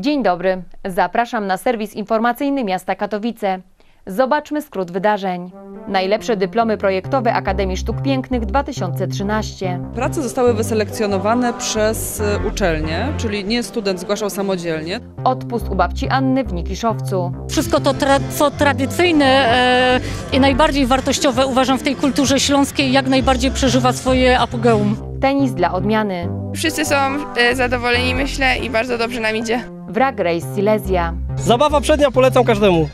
Dzień dobry, zapraszam na serwis informacyjny miasta Katowice. Zobaczmy skrót wydarzeń. Najlepsze dyplomy projektowe Akademii Sztuk Pięknych 2013. Prace zostały wyselekcjonowane przez y, uczelnię, czyli nie student zgłaszał samodzielnie. Odpust u babci Anny w Nikiszowcu. Wszystko to, tra- co tradycyjne e, i najbardziej wartościowe uważam w tej kulturze śląskiej, jak najbardziej przeżywa swoje apogeum. Tenis dla odmiany. Wszyscy są e, zadowoleni, myślę, i bardzo dobrze nam idzie. Wrag Race Silesia. Zabawa przednia polecam każdemu.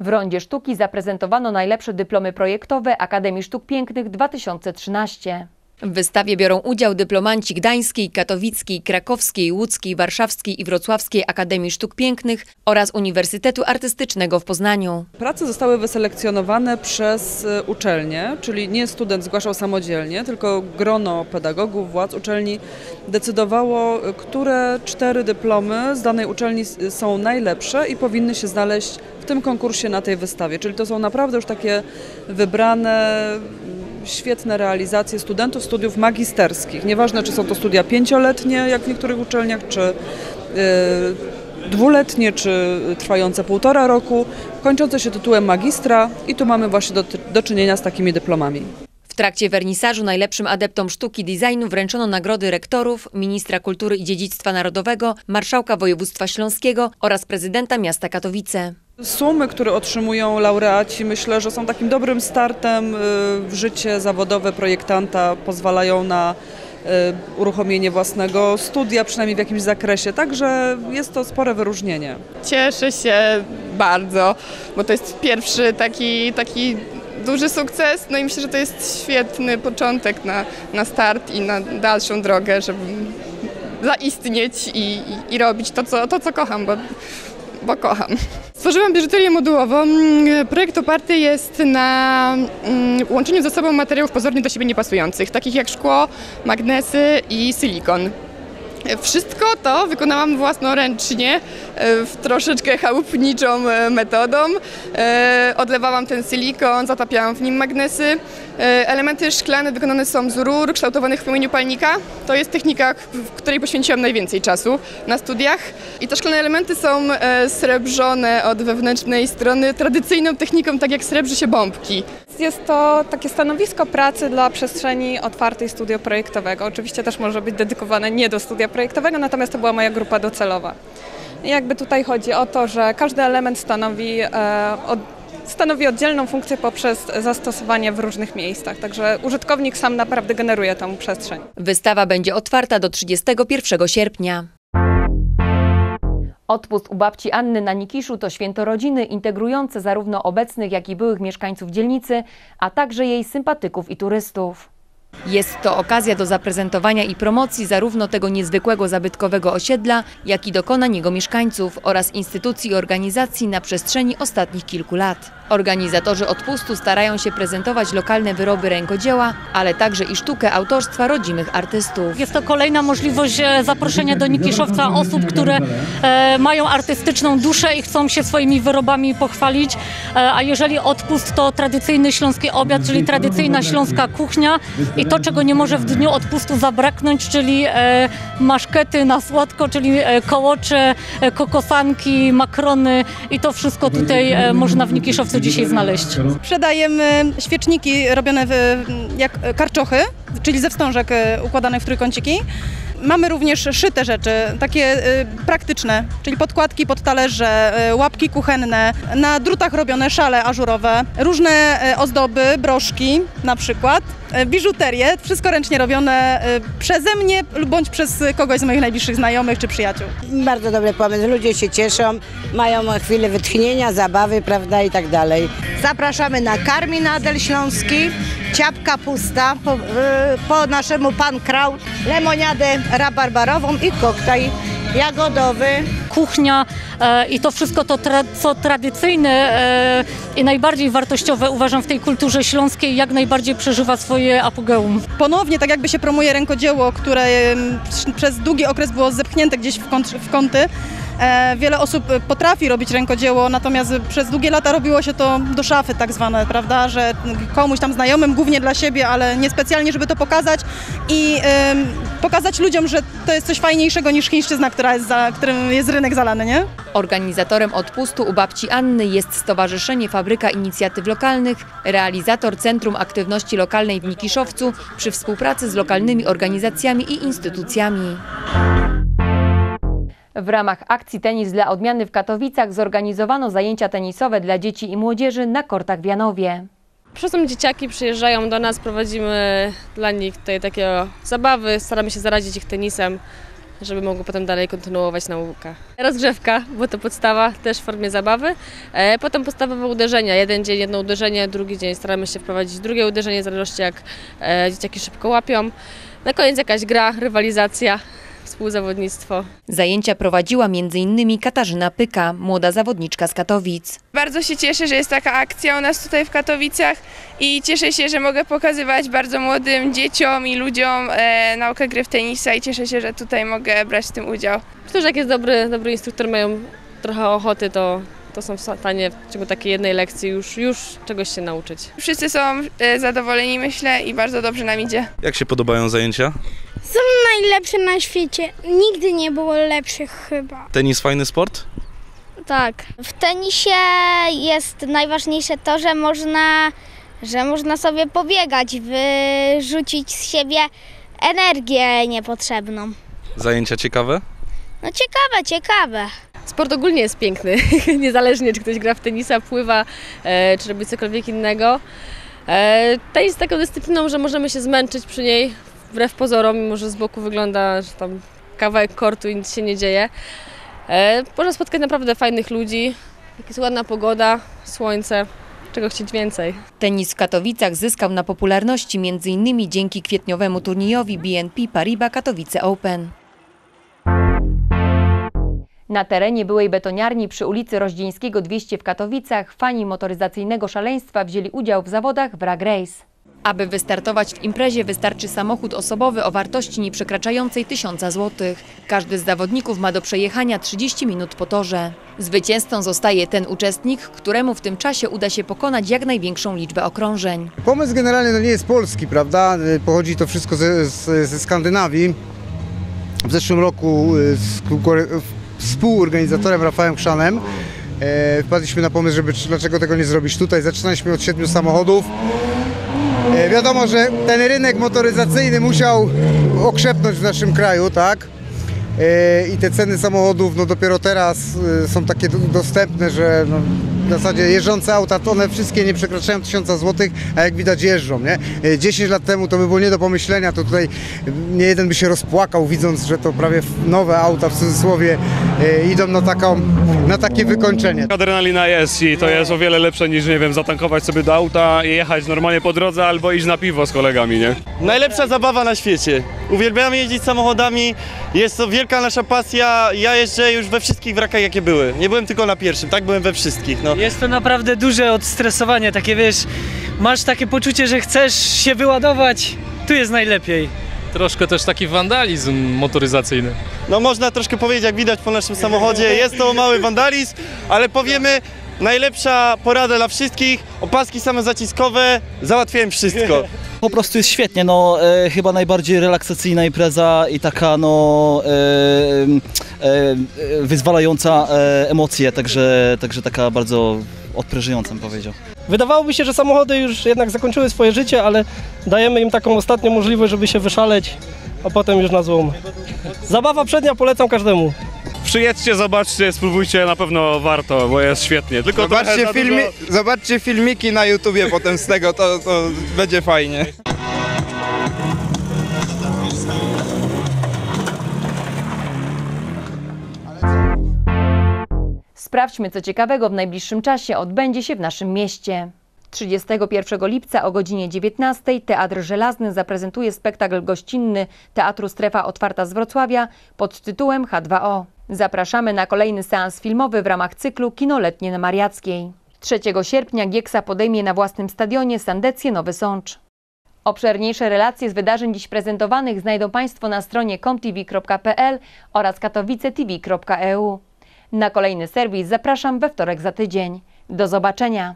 W Rondzie Sztuki zaprezentowano najlepsze dyplomy projektowe Akademii Sztuk Pięknych 2013. W wystawie biorą udział dyplomanci Gdańskiej, Katowickiej, Krakowskiej, Łódzkiej, Warszawskiej i Wrocławskiej Akademii Sztuk Pięknych oraz Uniwersytetu Artystycznego w Poznaniu. Prace zostały wyselekcjonowane przez y, uczelnię, czyli nie student zgłaszał samodzielnie, tylko grono pedagogów, władz uczelni decydowało, y, które cztery dyplomy z danej uczelni s- są najlepsze i powinny się znaleźć w tym konkursie na tej wystawie. Czyli to są naprawdę już takie wybrane świetne realizacje studentów studiów magisterskich. Nieważne, czy są to studia pięcioletnie, jak w niektórych uczelniach, czy y, dwuletnie, czy trwające półtora roku, kończące się tytułem magistra i tu mamy właśnie do, do czynienia z takimi dyplomami. W trakcie wernisażu najlepszym adeptom sztuki designu wręczono nagrody rektorów, ministra kultury i dziedzictwa narodowego, marszałka województwa śląskiego oraz prezydenta miasta Katowice. Sumy, które otrzymują laureaci, myślę, że są takim dobrym startem y, w życie zawodowe projektanta, pozwalają na y, uruchomienie własnego studia, przynajmniej w jakimś zakresie, także jest to spore wyróżnienie. Cieszę się bardzo, bo to jest pierwszy taki, taki duży sukces. No i myślę, że to jest świetny początek na, na start i na dalszą drogę, żeby zaistnieć i, i, i robić to co, to, co kocham, bo, bo kocham. Stworzyłam biżuterię modułową. Mm, Projekt oparty jest na mm, łączeniu ze sobą materiałów pozornie do siebie niepasujących, takich jak szkło, magnesy i silikon. Wszystko to wykonałam własnoręcznie, e, w troszeczkę chałupniczą e, metodą. E, Odlewałam ten silikon, zatapiałam w nim magnesy. Elementy szklane wykonane są z rur kształtowanych w płomieniu palnika. To jest technika, w której poświęciłam najwięcej czasu na studiach. I te szklane elementy są srebrzone od wewnętrznej strony tradycyjną techniką, tak jak srebrzy się bombki. Jest to takie stanowisko pracy dla przestrzeni otwartej studioprojektowego. Oczywiście też może być dedykowane nie do studia projektowego, natomiast to była moja grupa docelowa. I jakby tutaj chodzi o to, że każdy element stanowi, e, od, stanowi oddzielną funkcję poprzez zastosowanie w różnych miejscach. Także użytkownik sam naprawdę generuje tą przestrzeń. Wystawa będzie otwarta do 31 sierpnia. Odpust u babci Anny na Nikiszu to święto rodziny integrujące zarówno obecnych, jak i byłych mieszkańców dzielnicy, a także jej sympatyków i turystów. Jest to okazja do zaprezentowania i promocji zarówno tego niezwykłego zabytkowego osiedla, jak i dokonań jego mieszkańców oraz instytucji i organizacji na przestrzeni ostatnich kilku lat. Organizatorzy odpustu starają się prezentować lokalne wyroby rękodzieła, ale także i sztukę autorstwa rodzimych artystów. Jest to kolejna możliwość e, zaproszenia do Nikiszowca osób, które e, mają artystyczną duszę i chcą się swoimi wyrobami pochwalić. E, a jeżeli odpust to tradycyjny śląski obiad, czyli tradycyjna śląska kuchnia i to, czego nie może w dniu odpustu zabraknąć, czyli e, maszkety na słodko, czyli e, kołocze, e, kokosanki, makrony i to wszystko tutaj można w Nikiszowcu dzisiaj znaleźć. Sprzedajemy świeczniki robione w, jak karczochy, czyli ze wstążek układane w trójkąciki. Mamy również szyte rzeczy, takie e, praktyczne, czyli podkładki pod talerze, e, łapki kuchenne, na drutach robione szale ażurowe, różne e, ozdoby, broszki na przykład, biżuterię, wszystko ręcznie robione e, przeze mnie lub bądź przez kogoś z moich najbliższych znajomych czy przyjaciół. Bardzo dobry pomysł. Ludzie się cieszą, mają chwilę wytchnienia, zabawy, prawda i tak dalej. Zapraszamy na karminadel śląski, ciapka pusta, po, y, po naszemu pan kraut, lemoniadę rabarbarową i koktajl jagodowy. Kuchnia e, i to wszystko to, co tradycyjne e, i najbardziej wartościowe uważam w tej kulturze śląskiej, jak najbardziej przeżywa swoje apogeum. Ponownie tak jakby się promuje rękodzieło, które em, przez długi okres było zepchnięte gdzieś w, kąt, w kąty. E, Wiele osób potrafi robić rękodzieło, natomiast przez długie lata robiło się to do szafy tak zwane, prawda, że komuś tam znajomym, głównie dla siebie, ale niespecjalnie, żeby to pokazać i pokazać ludziom, że to jest coś fajniejszego niż chińszczyzna, która jest za, którym jest rynek zalany, nie? Organizatorem odpustu u babci Anny jest Stowarzyszenie Fabryka Inicjatyw Lokalnych, realizator Centrum Aktywności Lokalnej w Nikiszowcu przy współpracy z lokalnymi organizacjami i instytucjami. W ramach akcji Tenis dla Odmiany w Katowicach zorganizowano zajęcia tenisowe dla dzieci i młodzieży na kortach w Janowie. Przychodzą dzieciaki, przyjeżdżają do nas, prowadzimy dla nich tutaj takie zabawy, staramy się zarazić ich tenisem, żeby mogły potem dalej kontynuować naukę. Rozgrzewka, bo to podstawa też w formie zabawy. E, Potem podstawowe uderzenia. Jeden dzień jedno uderzenie, drugi dzień staramy się wprowadzić drugie uderzenie, w zależności jak e, dzieciaki szybko łapią. Na koniec jakaś gra, rywalizacja, współzawodnictwo. Zajęcia prowadziła m.in. Katarzyna Pyka, młoda zawodniczka z Katowic. Bardzo się cieszę, że jest taka akcja u nas tutaj w Katowicach i cieszę się, że mogę pokazywać bardzo młodym dzieciom i ludziom e, naukę gry w tenisa i cieszę się, że tutaj mogę brać w tym udział. Myślę, że jak jest dobry, dobry instruktor, mają trochę ochoty, to, to są w stanie w ciągu takiej jednej lekcji już, już czegoś się nauczyć. Wszyscy są e, zadowoleni, myślę, i bardzo dobrze nam idzie. Jak się podobają zajęcia? Są najlepsze na świecie. Nigdy nie było lepszych chyba. Tenis fajny sport? Tak. W tenisie jest najważniejsze to, że można, że można sobie pobiegać, wyrzucić z siebie energię niepotrzebną. Zajęcia ciekawe? No ciekawe, ciekawe. Sport ogólnie jest piękny, niezależnie czy ktoś gra w tenisa, pływa, e, czy robi cokolwiek innego. E, tenis jest taką dyscypliną, że możemy się zmęczyć przy niej, wbrew pozorom, mimo że z boku wygląda, że tam kawałek kortu i nic się nie dzieje. E, można spotkać naprawdę fajnych ludzi, jak jest ładna pogoda, słońce, czego chcieć więcej. Tenis w Katowicach zyskał na popularności m.in. dzięki kwietniowemu turniejowi BNP Paribas Katowice Open. Na terenie byłej betoniarni przy ulicy Rozdzieńskiego 200 w Katowicach fani motoryzacyjnego szaleństwa wzięli udział w zawodach w Rag Race. Aby wystartować w imprezie wystarczy samochód osobowy o wartości nie przekraczającej 1000 zł. Każdy z zawodników ma do przejechania 30 minut po torze. Zwycięzcą zostaje ten uczestnik, któremu w tym czasie uda się pokonać jak największą liczbę okrążeń. Pomysł generalnie no nie jest polski, prawda? Y, Pochodzi to wszystko ze, ze, ze Skandynawii. W zeszłym roku y, z współorganizatorem Rafałem Krzanem e, wpadliśmy na pomysł, żeby dlaczego tego nie zrobić tutaj. Zaczynaliśmy od siedmiu samochodów. E, wiadomo, że ten rynek motoryzacyjny musiał okrzepnąć w naszym kraju, tak? E, I te ceny samochodów no dopiero teraz e, są takie do- dostępne, że no, w zasadzie jeżdżące auta to one wszystkie nie przekraczają 1000 zł, a jak widać jeżdżą, nie? E, 10 lat temu to by było nie do pomyślenia, to tutaj nie jeden by się rozpłakał widząc, że to prawie nowe auta w cudzysłowie e, idą na, taką, na takie wykończenie. Adrenalina jest i to jest o wiele lepsze niż, nie wiem, zatankować sobie do auta i jechać normalnie po drodze albo iść na piwo z kolegami, nie? Najlepsza zabawa na świecie. Uwielbiamy jeździć samochodami, jest to wielka nasza pasja. Ja jeżdżę już we wszystkich wrakach jakie były. Nie byłem tylko na pierwszym, tak byłem we wszystkich. No. Jest to naprawdę duże odstresowanie, takie wiesz, masz takie poczucie, że chcesz się wyładować, tu jest najlepiej. Troszkę też taki wandalizm motoryzacyjny. no można troszkę powiedzieć, jak widać po naszym samochodzie, jest to mały wandalizm, ale powiemy, najlepsza porada dla wszystkich, opaski samozaciskowe, załatwiałem wszystko. Po prostu jest świetnie, no e, chyba najbardziej relaksacyjna impreza i taka no e, wyzwalająca e, emocje, także, także taka bardzo odprężająca bym powiedział. Wydawałoby się, że samochody już jednak zakończyły swoje życie, ale dajemy im taką ostatnią możliwość, żeby się wyszaleć, a potem już na złom. Zabawa przednia polecam każdemu. Przyjedźcie, zobaczcie, spróbujcie, na pewno warto, bo jest świetnie. Tylko Zobaczcie, filmi, dużo- zobaczcie filmiki na YouTubie potem z tego, to, to będzie fajnie. Sprawdźmy, co ciekawego w najbliższym czasie odbędzie się w naszym mieście. 31 lipca o godzinie 19 Teatr Żelazny zaprezentuje spektakl gościnny Teatru Strefa Otwarta z Wrocławia pod tytułem H2O. Zapraszamy na kolejny seans filmowy w ramach cyklu Kinoletnie na Mariackiej. 3 sierpnia Gieksa podejmie na własnym stadionie Sandecję Nowy Sącz. Obszerniejsze relacje z wydarzeń dziś prezentowanych znajdą Państwo na stronie comtv.pl oraz katowicetv.eu. Na kolejny serwis zapraszam we wtorek za tydzień. Do zobaczenia.